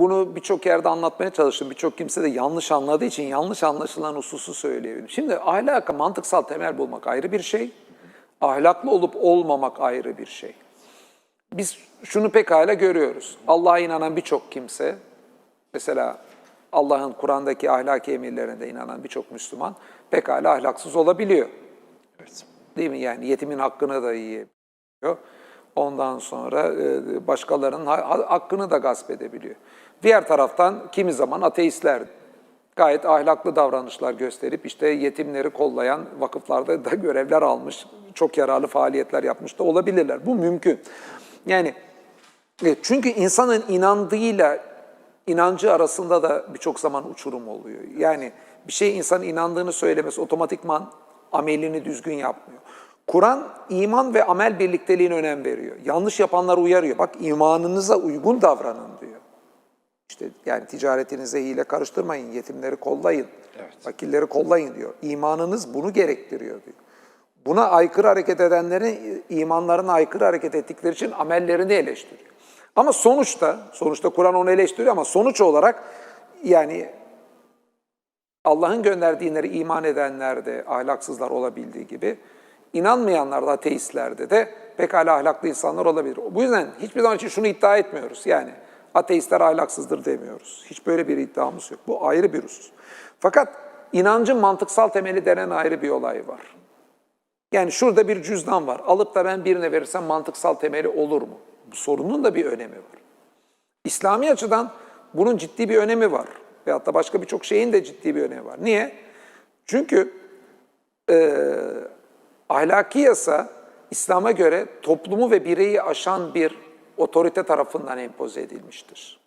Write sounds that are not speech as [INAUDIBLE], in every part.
bunu birçok yerde anlatmaya çalıştım. Birçok kimse de yanlış anladığı için yanlış anlaşılan hususu söyleyebilirim. Şimdi ahlaka mantıksal temel bulmak ayrı bir şey. Ahlaklı olup olmamak ayrı bir şey. Biz şunu pekala görüyoruz. Allah'a inanan birçok kimse, mesela Allah'ın Kur'an'daki ahlaki emirlerinde inanan birçok Müslüman pekala ahlaksız olabiliyor. Evet. Değil mi? Yani yetimin hakkını da yiyebiliyor. Ondan sonra e, başkalarının ha- ha- hakkını da gasp edebiliyor. Diğer taraftan kimi zaman ateistler gayet ahlaklı davranışlar gösterip işte yetimleri kollayan vakıflarda da [LAUGHS] görevler almış, çok yararlı faaliyetler yapmış da olabilirler. Bu mümkün. Yani e, çünkü insanın inandığıyla inancı arasında da birçok zaman uçurum oluyor. Yani bir şey insanın inandığını söylemesi otomatikman amelini düzgün yapmıyor. Kur'an iman ve amel birlikteliğine önem veriyor. Yanlış yapanları uyarıyor. Bak imanınıza uygun davranın diyor. İşte yani ticaretinize hile karıştırmayın, yetimleri kollayın, Evet. fakirleri kollayın diyor. İmanınız bunu gerektiriyor diyor. Buna aykırı hareket edenlerin imanlarına aykırı hareket ettikleri için amellerini eleştiriyor. Ama sonuçta, sonuçta Kur'an onu eleştiriyor ama sonuç olarak yani Allah'ın gönderdiği dinlere iman edenler de ahlaksızlar olabildiği gibi inanmayanlar da ateistlerde de pekala ahlaklı insanlar olabilir. Bu yüzden hiçbir zaman için şunu iddia etmiyoruz. Yani ateistler ahlaksızdır demiyoruz. Hiç böyle bir iddiamız yok. Bu ayrı bir husus. Fakat inancın mantıksal temeli denen ayrı bir olay var. Yani şurada bir cüzdan var. Alıp da ben birine verirsem mantıksal temeli olur mu? Bu sorunun da bir önemi var. İslami açıdan bunun ciddi bir önemi var. Veyahut da başka birçok şeyin de ciddi bir önemi var. Niye? Çünkü e, ahlaki yasa İslam'a göre toplumu ve bireyi aşan bir otorite tarafından empoze edilmiştir.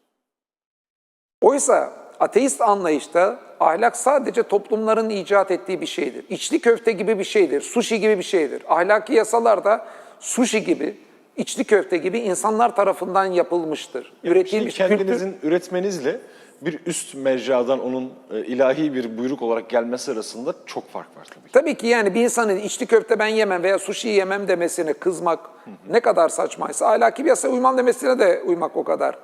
Oysa ateist anlayışta ahlak sadece toplumların icat ettiği bir şeydir. İçli köfte gibi bir şeydir, sushi gibi bir şeydir. Ahlaki yasalar da sushi gibi, içli köfte gibi insanlar tarafından yapılmıştır. Üretilmiş Şimdi kültür. kendinizin üretmenizle bir üst mecradan onun e, ilahi bir buyruk olarak gelmesi arasında çok fark var tabii. Tabii ki yani bir insanın içli köfte ben yemem veya sushi yemem demesine kızmak ne kadar saçmaysa ahlaki bir yasa uymam demesine de uymak o kadar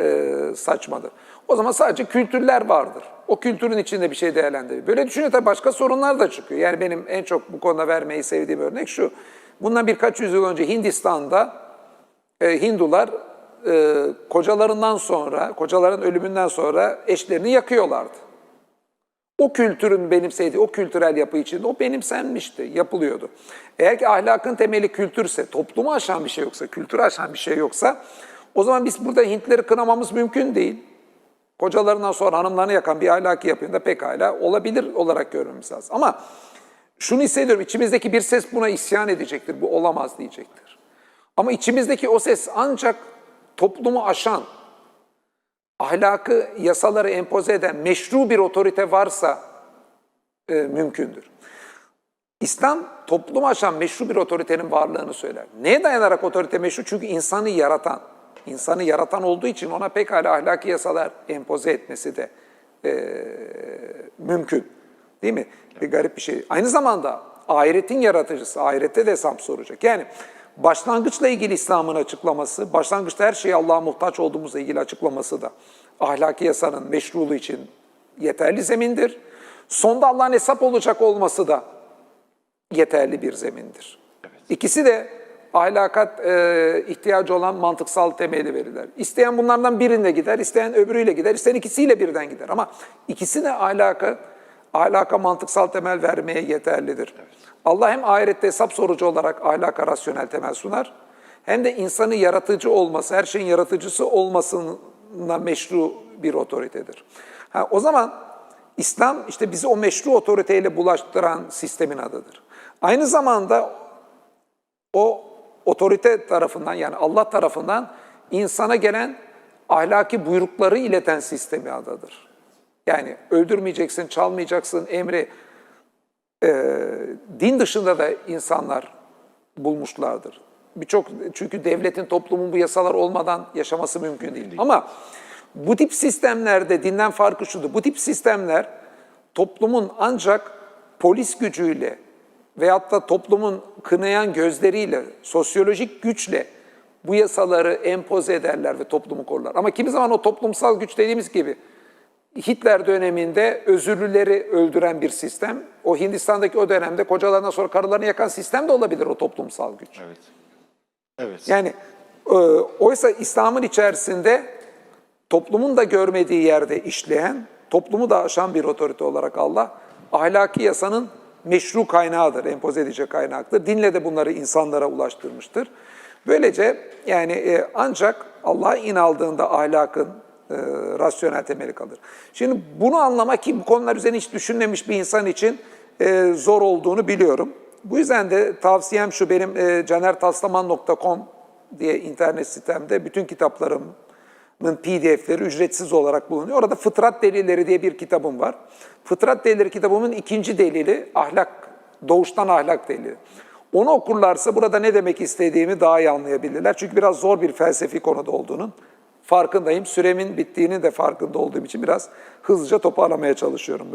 e, saçmadır. O zaman sadece kültürler vardır. O kültürün içinde bir şey değerlendiriyor. Böyle düşününce tabii başka sorunlar da çıkıyor. Yani benim en çok bu konuda vermeyi sevdiğim örnek şu. Bundan birkaç yüzyıl önce Hindistan'da e, Hindular e, kocalarından sonra, kocaların ölümünden sonra eşlerini yakıyorlardı. O kültürün benimsediği, o kültürel yapı içinde o benimsenmişti, yapılıyordu. Eğer ki ahlakın temeli kültürse, toplumu aşan bir şey yoksa, kültürü aşan bir şey yoksa, o zaman biz burada Hintleri kınamamız mümkün değil. Kocalarından sonra hanımlarını yakan bir ahlaki yapında pekala olabilir olarak görmemiz lazım. Ama şunu hissediyorum, içimizdeki bir ses buna isyan edecektir, bu olamaz diyecektir. Ama içimizdeki o ses ancak toplumu aşan, ahlakı, yasaları empoze eden meşru bir otorite varsa e, mümkündür. İslam toplumu aşan meşru bir otoritenin varlığını söyler. Neye dayanarak otorite meşru? Çünkü insanı yaratan. İnsanı yaratan olduğu için ona pekala ahlaki yasalar empoze etmesi de e, mümkün. Değil mi? Bir garip bir şey. Aynı zamanda ahiretin yaratıcısı, ahirette de hesap soracak. Yani başlangıçla ilgili İslam'ın açıklaması, başlangıçta her şeye Allah'a muhtaç olduğumuzla ilgili açıklaması da ahlaki yasanın meşruluğu için yeterli zemindir. Sonda Allah'ın hesap olacak olması da yeterli bir zemindir. İkisi de ahlakat e, ihtiyacı olan mantıksal temeli verirler. İsteyen bunlardan birine gider, isteyen öbürüyle gider, isteyen ikisiyle birden gider. Ama ikisi de ahlaka, ahlaka mantıksal temel vermeye yeterlidir. Allah hem ahirette hesap sorucu olarak ahlaka rasyonel temel sunar, hem de insanı yaratıcı olması, her şeyin yaratıcısı olmasına meşru bir otoritedir. Ha, o zaman İslam işte bizi o meşru otoriteyle bulaştıran sistemin adıdır. Aynı zamanda o otorite tarafından yani Allah tarafından insana gelen ahlaki buyrukları ileten sistemi adıdır. Yani öldürmeyeceksin, çalmayacaksın emri e, din dışında da insanlar bulmuşlardır. Birçok çünkü devletin, toplumun bu yasalar olmadan yaşaması mümkün değil. Ama bu tip sistemlerde dinden farkı şudur. Bu tip sistemler toplumun ancak polis gücüyle veyahut da toplumun kınayan gözleriyle, sosyolojik güçle bu yasaları empoze ederler ve toplumu korlar. Ama kimi zaman o toplumsal güç dediğimiz gibi Hitler döneminde özürlüleri öldüren bir sistem, o Hindistan'daki o dönemde kocalarından sonra karılarını yakan sistem de olabilir o toplumsal güç. Evet. Evet. Yani e, oysa İslam'ın içerisinde toplumun da görmediği yerde işleyen, toplumu da aşan bir otorite olarak Allah ahlaki yasanın meşru kaynağıdır, empoze edici kaynaktır. Dinle de bunları insanlara ulaştırmıştır. Böylece yani e, ancak Allah'a inaldığında ahlakın e, rasyonel temeli kalır. Şimdi bunu anlamak ki bu konular üzerine hiç düşünmemiş bir insan için e, zor olduğunu biliyorum. Bu yüzden de tavsiyem şu benim e, canertaslaman.com diye internet sitemde bütün kitaplarımın pdf'leri ücretsiz olarak bulunuyor. Orada Fıtrat Delilleri diye bir kitabım var. Fıtrat Delilleri kitabımın ikinci delili ahlak, doğuştan ahlak delili. Onu okurlarsa burada ne demek istediğimi daha iyi anlayabilirler. Çünkü biraz zor bir felsefi konuda olduğunun farkındayım. Süremin bittiğinin de farkında olduğum için biraz hızlıca toparlamaya çalışıyorum böyle.